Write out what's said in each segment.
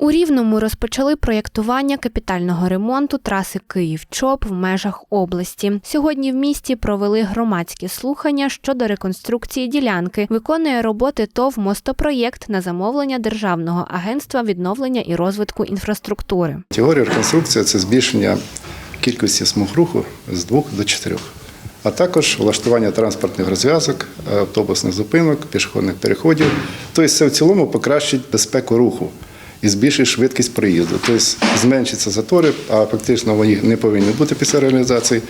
У Рівному розпочали проєктування капітального ремонту траси Київ-Чоп в межах області. Сьогодні в місті провели громадські слухання щодо реконструкції ділянки. Виконує роботи ТОВ «Мостопроєкт» на замовлення Державного агентства відновлення і розвитку інфраструктури. Теорія реконструкції це збільшення кількості смуг руху з двох до чотирьох, а також влаштування транспортних розв'язок, автобусних зупинок, пішохідних переходів. Тобто це в цілому покращить безпеку руху і збільшить швидкість проїзду. Тобто зменшиться затори, а фактично вони не повинні бути після реалізації.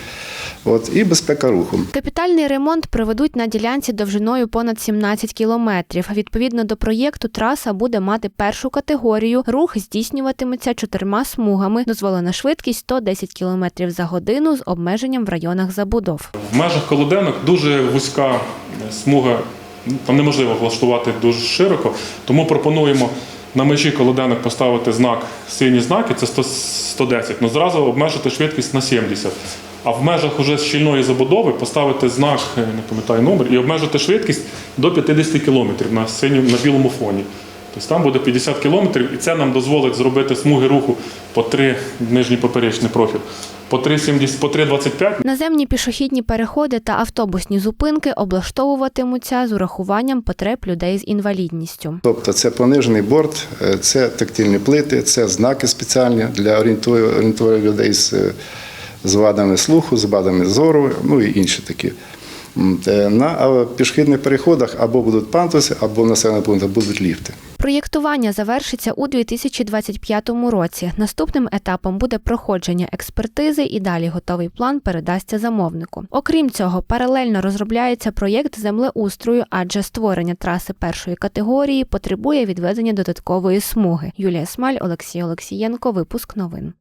От, і безпека руху. Капітальний ремонт проведуть на ділянці довжиною понад 17 кілометрів. Відповідно до проєкту, траса буде мати першу категорію. Рух здійснюватиметься чотирма смугами. Дозволена швидкість 110 кілометрів за годину з обмеженням в районах забудов. В межах колоденок дуже вузька смуга, ну, там неможливо влаштувати дуже широко, тому пропонуємо на межі колоденок поставити знак сині знаки, це 100 110, але зразу обмежити швидкість на 70. А в межах уже щільної забудови поставити знак, не пам'ятаю номер, і обмежити швидкість до 50 км на синьому на білому фоні. Тобто там буде 50 км, і це нам дозволить зробити смуги руху по 3 нижній поперечний профіль, по 3,70, по 3,25 Наземні пішохідні переходи та автобусні зупинки облаштовуватимуться з урахуванням потреб людей з інвалідністю. Тобто це понижений борт, е, це тактильні плити, це знаки спеціальні для орієнту- орієнтування людей з, е, з вадами слуху, з вадами зору, ну і інші такі. Е, На пішохідних переходах або будуть пандуси, або в населених пунктах будуть ліфти. Проєктування завершиться у 2025 році. Наступним етапом буде проходження експертизи і далі готовий план передасться замовнику. Окрім цього, паралельно розробляється проєкт землеустрою, адже створення траси першої категорії потребує відведення додаткової смуги. Юлія Смаль, Олексій Олексієнко. Випуск новин.